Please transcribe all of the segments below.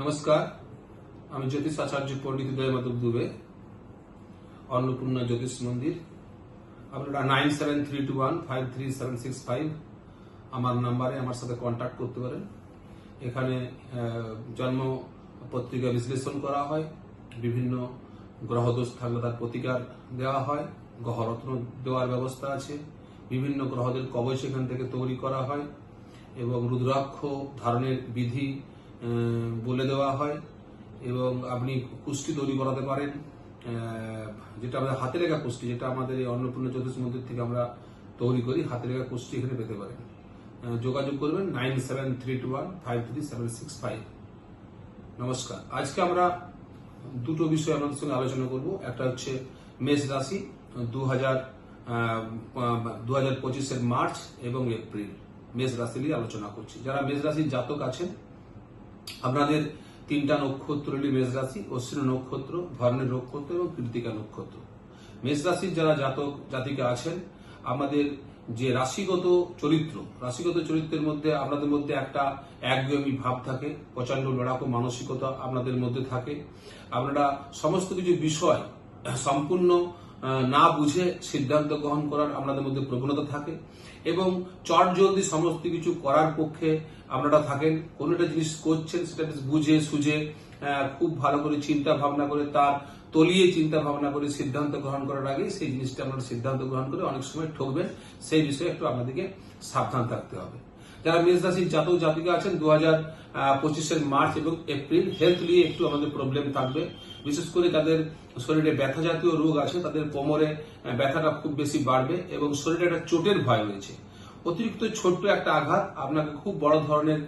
নমস্কার, আমি জ্যোতিষ আচার্য পণ্ডিত উদয় মাধব দুবে, অন্নপূর্ণা জ্যোতিষ মন্দির। আপনারা nine seven three two one five three seven six five আমার নাম্বারে আমার সাথে কন্ট্যাক্ট করতে পারেন। এখানে জন্ম পত্রিকা বিশ্লেষণ করা হয়, বিভিন্ন গ্রহদোষ থাকলে তার প্রতিকার দেওয়া হয় গ্রহরত্ন দেওয়ার ব্যবস্থা আছে, বিভিন্ন গ্রহদের কবচ এখান থেকে তৈরি করা হয়, এবং রুদ্রাক্ষ ধারণের বিধি বলে দেওয়া হয় এবং আপনি কুষ্টি তৈরি করাতে পারেন যেটা আমাদের হাতে লেখা কুষ্টি, যেটা আমাদের এই অন্নপূর্ণা জ্যোতিষ মন্দির থেকে আমরা তৈরি করি, হাতে লেখা কুষ্টি এখানে পেতে পারেন। যোগাযোগ করবেন nine seven three two one five three seven six five. নমস্কার। আজকে আমরা দুটো বিষয় আপনাদের সঙ্গে আলোচনা করব। একটা হচ্ছে মেষ রাশি, দু হাজার দু হাজার পঁচিশের মার্চ এবং এপ্রিল, মেষ রাশি নিয়ে আলোচনা করছি। যারা মেষ রাশির জাতক আছেন আপনাদের তিনটা নক্ষত্র হল মেষ রাশি, অশ্বিনী নক্ষত্র, ধর্মের নক্ষত্র এবং কৃতিকা নক্ষত্র। মেষ রাশির যারা জাতক, জাতিকা আছেন, আমাদের যে রাশিগত চরিত্র, রাশিগত চরিত্রের মধ্যে আপনাদের মধ্যে একটা একগুমি ভাব থাকে প্রচণ্ড লড়াকু মানসিকতা আপনাদের মধ্যে থাকে। আপনারা সমস্ত কিছু বিষয় সম্পূর্ণ না বুঝে সিদ্ধান্ত গ্রহণ করার আপনাদের মধ্যে প্রবণতা থাকে এবং চট জলদি সমস্ত কিছু করার পক্ষে আপনারা থাকেন, কোন একটা জিনিস করছেন, সেটা বেশ বুঝে, সুঝে খুব ভালো করে চিন্তা ভাবনা করে তার তলিয়ে চিন্তা ভাবনা করে সিদ্ধান্ত গ্রহণ করার আগে সেই জিনিসটা আপনারা সিদ্ধান্ত গ্রহণ করে অনেক সময় ঠকবেন। সেই বিষয়ে একটু আপনাদেরকে সাবধান থাকতে হবে। যারা মেষ রাশির জাতক জাতিকা আছেন দু হাজার পঁচিশের মার্চ এবং এপ্রিল হেলথ নিয়ে একটু আমাদের প্রবলেম থাকবে। বিশেষ করে যাদের শরীরে ব্যথা জাতীয় রোগ আছে, তাদের কোমরে ব্যথাটা খুব বেশি বাড়বে এবং শরীরে একটা চোটের ভয় রয়েছে। অতিরিক্ত ছোট্ট একটা আঘাত আপনাকে খুব বড় ধরনের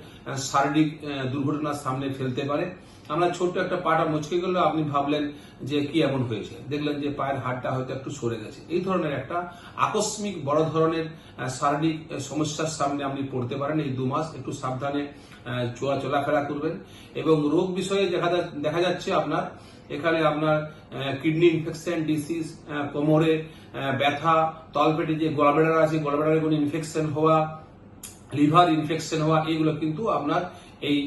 শারীরিক দুর্ঘটনার সামনে ফেলতে পারে। আমরা ছোট্ট একটা পাটা মুচকে গেল আপনি ভাবলেন যে কি এমন হয়েছে। দেখলেন যে পায়ের হাড়টা হয়তো একটু সরে গেছে। এই ধরনের একটা আকস্মিক বড় ধরনের শারীরিক সমস্যার সামনে আপনি পড়তে পারেন। এই দু মাস একটু সাবধানে চোয়া চলাফেরা করবেন এবং রোগ বিষয়ে দেখা দেখা যাচ্ছে আপনার এখানে আপনার কিডনি ইনফেকশন ডিসিজ কোমরে ব্যথা, তলপেটে যে গলব্লাডার আছে গলব্লাডারে কোনো ইনফেকশন হওয়া লিভার ইনফেকশন হওয়া এইগুলো কিন্তু আপনার এই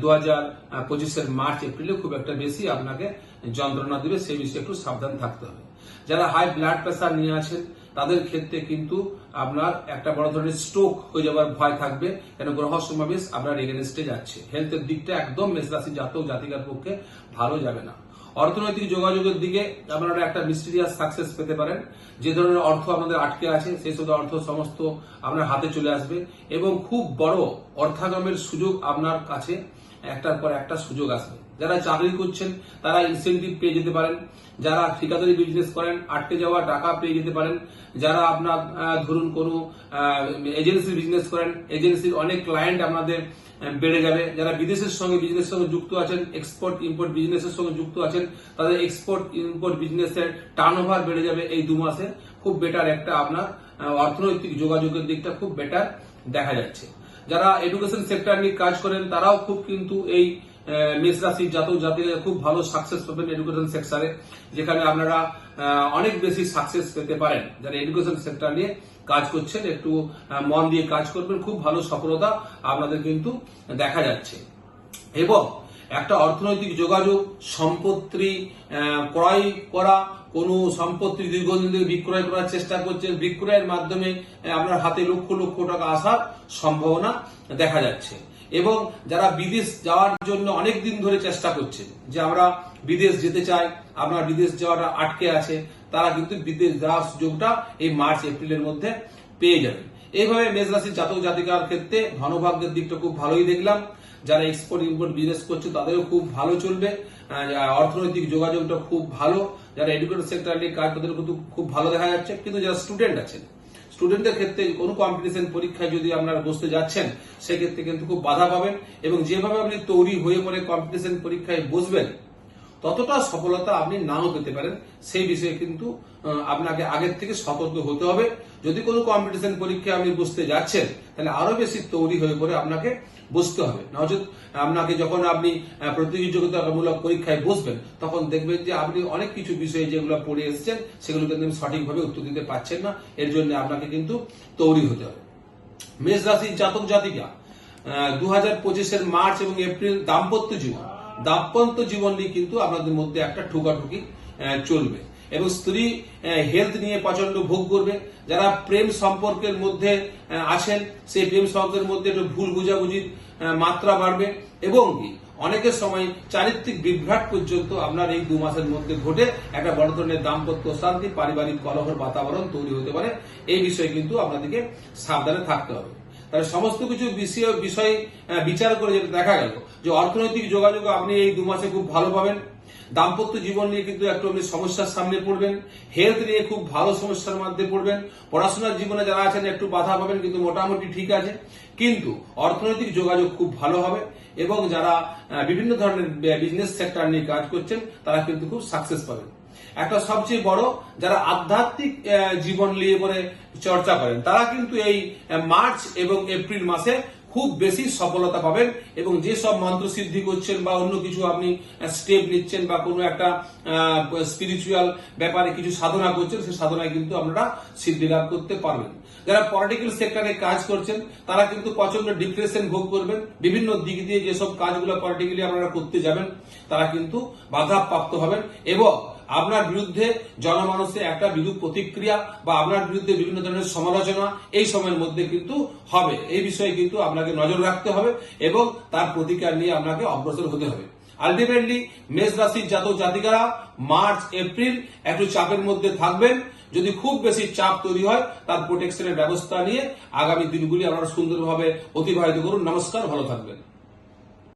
দু হাজার পঁচিশের মার্চ, এপ্রিলে খুব একটা বেশি আপনাকে যন্ত্রণা দেবে, সেই বিষয়ে একটু সাবধান থাকতে হবে। যারা হাই ব্লাড প্রেশার নিয়ে আছেন, তাদের ক্ষেত্রে কিন্তু আপনার একটা বড় ধরনের স্ট্রোক হয়ে যাওয়ার ভয় থাকবে, কেন গ্রহ সমাবেশ আপনার এগেনস্টে যাচ্ছে। হেলথের দিকটা একদম মেষ রাশি জাতক জাতিকার পক্ষে ভালো যাবে না। অর্থনৈতিক যোগাযোগের দিকে আপনারা একটা মিস্টিরিয়াস সাকসেস পেতে পারেন। যে ধরনের অর্থ আমাদের আটকে আছে সেই সব অর্থ সমস্ত আপনার হাতে চলে আসবে এবং খুব বড় অর্থাগমের সুযোগ আপনার কাছে একটার পর একটা সুযোগ আসবে যারা চাকরি করছেন তারা ইনসেন্টিভ পেয়ে যেতে পারেন। যারা ঠিকাদারি বিজনেস করেন, আটকে যাওয়া টাকা পেয়ে যেতে পারেন। যারা আপনার ধরুন কোনো এজেন্সি বিজনেস করেন এজেন্সির অনেক ক্লায়েন্ট আপনাদের বেড়ে যাবে। যারা বিদেশের সঙ্গে বিজনেসের সঙ্গে যুক্ত আছেন এক্সপোর্ট ইম্পোর্ট বিজনেসের সঙ্গে যুক্ত আছেন, তাদের এক্সপোর্ট ইম্পোর্ট বিজনেসের টার্ন ওভার বেড়ে যাবে এই দু মাসে। খুব বেটার একটা আপনার অর্থনৈতিক যোগাযোগের দিকটা খুব বেটার দেখা যাচ্ছে। যারা এডুকেশন সেক্টর নিয়ে কাজ করেন, তারাও খুব কিন্তু এই মেষ রাশির জাতক জাতিরা খুব ভালো সাকসেস পাবেন এডুকেশন সেক্টরে যেখানে আপনারা অনেক বেশি সাকসেস পেতে পারেন। যারা এডুকেশন সেক্টর নিয়ে কাজ করছেন, একটু মন দিয়ে কাজ করবেন, খুব ভালো সফলতা আপনাদের কিন্তু দেখা যাচ্ছে। এবং একটা অর্থনৈতিক যোগাযোগ, সম্পত্তি ক্রয় করা, কোনো সম্পত্তি দীর্ঘদিন ধরে বিক্রয় করার চেষ্টা করছেন। বিক্রয়ের মাধ্যমে আপনার হাতে লক্ষ লক্ষ টাকা আসার সম্ভাবনা দেখা যাচ্ছে। এবং যারা বিদেশ যাওয়ার জন্য অনেক দিন ধরে চেষ্টা করছেন, যে আমরা বিদেশ যেতে চাই, আপনার বিদেশ যাওয়াটা আটকে আছে, তারা কিন্তু বিদেশ যাওয়ার সুযোগটা এই মার্চ, এপ্রিলের মধ্যে পেয়ে যাবেন। এইভাবে মেষ জাতক জাতিকার ক্ষেত্রে ধনভাগ্যের দিকটা খুব ভালোই দেখলাম। যারা এক্সপোর্ট ইম্পোর্ট বিজনেস করছে, তাদেরও খুব ভালো চলবে। অর্থনৈতিক যোগাযোগটা খুব ভালো। যারা এডুকেশন সেক্টর নিয়ে কাজ তাদের কিন্তু খুব ভালো দেখা যাচ্ছে। কিন্তু যারা স্টুডেন্ট আছেন স্টুডেন্টদের ক্ষেত্রে কোনো কম্পিটিশন পরীক্ষায় যদি আপনারা বসতে যাচ্ছেন, সেক্ষেত্রে কিন্তু খুব বাধা পাবেন। এবং যেভাবে আপনি তৈরি হয়ে পরে কম্পিটিশন পরীক্ষায় বসবেন, ততটা সফলতা আপনি নাও পেতে পারেন। সেই বিষয়ে কিন্তু আপনাকে আগের থেকে সতর্ক হতে হবে। যদি কোনো কম্পিটিশন পরীক্ষায় আপনি বসতে যাচ্ছেন, তাহলে আরও বেশি তৈরি হয়ে পরে আপনাকে বসতে হবে। নচেত আপনাকে যখন আপনি প্রতিযোগিতামূলক পরীক্ষায় বসবেন, তখন দেখবেন যে আপনি অনেক কিছু বিষয়ে যেগুলো পড়ে এসেছেন সেগুলো কিন্তু সঠিকভাবে উত্তর দিতে পারছেন না। এর জন্য আপনাকে কিন্তু তৈরি হতে হবে। মেষ রাশির জাতক জাতিকা দু হাজার পঁচিশের মার্চ এবং এপ্রিল দাম্পত্য জীবন। দাম্পত্য জীবন নিয়ে কিন্তু আপনাদের মধ্যে একটা ঠুকাঠুকি চলবে। এবং স্ত্রী হেলথ নিয়ে প্রচণ্ড ভোগ করবে। যারা প্রেম সম্পর্কের মধ্যে আছেন, সেই প্রেম সম্পর্কের মধ্যে একটু ভুল বুঝাবুঝির মাত্রা বাড়বে এবং অনেকের সময় চারিত্রিক বিভ্রাট পর্যন্ত আপনার এই দু মাসের মধ্যে ঘটে একটা বড় ধরনের দাম্পত্য শান্তি পারিবারিক কলহর বাতাবরণ তৈরি হতে পারে। এই বিষয়ে কিন্তু আপনাদেরকে সাবধানে থাকতে হবে। তাহলে সমস্ত কিছু বিষয় বিষয় বিচার করে যেটা দেখা গেল যে অর্থনৈতিক যোগাযোগ আপনি এই দু মাসে খুব ভালো পাবেন। দাম্পত্য জীবন নিয়ে কিন্তু একটু আপনি সমস্যার সামনে পড়বেন। হেলথ নিয়ে খুব ভালো সমস্যার মধ্যে পড়বেন। পড়াশোনার জীবনে যারা আছেন, একটু বাধা পাবেন, কিন্তু মোটামুটি ঠিক আছে। কিন্তু অর্থনৈতিক যোগাযোগ খুব ভালো হবে এবং যারা বিভিন্ন ধরনের বিজনেস সেক্টর নিয়ে কাজ করছেন, তারা কিন্তু খুব সাকসেস পাবেন। একটা সবচেয়ে বড়, যারা আধ্যাত্মিক জীবন নিয়ে পরে চর্চা করেন, তারা কিন্তু এই মার্চ এবং এপ্রিল মাসে খুব বেশি সফলতা পাবেন এবং যে সব মন্ত্র সিদ্ধি করছেন বা অন্য কিছু আপনি স্টেপ নিচ্ছেন বা কোনো একটা স্পিরিচুয়াল ব্যাপারে কিছু সাধনা করছেন সেই সাধনায় কিন্তু আপনারা সিদ্ধি লাভ করতে পারবেন। যারা পলিটিক্যাল সেক্টরে কাজ করছেন, তারা কিন্তু প্রচণ্ড ডিপ্রেশন ভোগ করবেন। বিভিন্ন দিক দিয়ে যেসব কাজগুলো পলিটিক্যালি আপনারা করতে যাবেন, তারা কিন্তু বাধাপ্রাপ্ত হবেন এবং আপনার বিরুদ্ধে জনমানসে একটা বিরূপ প্রতিক্রিয়া বা আপনার বিরুদ্ধে বিভিন্ন ধরনের সমালোচনা এই সময়ের মধ্যে কিন্তু হবে। এই বিষয়ে কিন্তু আপনাকে নজর রাখতে হবে এবং তার প্রতিকার নিয়ে আপনাকে অগ্রসর হতে হবে। আলটিমেটলি, মেষ রাশির জাতক জাতিকারা মার্চ, এপ্রিল একটু চাপের মধ্যে থাকবেন। যদি খুব বেশি চাপ তৈরি হয়, তার প্রোটেকশনের ব্যবস্থা নিয়ে আগামী দিনগুলি আপনারা সুন্দরভাবে অতিবাহিত করুন। নমস্কার, ভালো থাকবেন।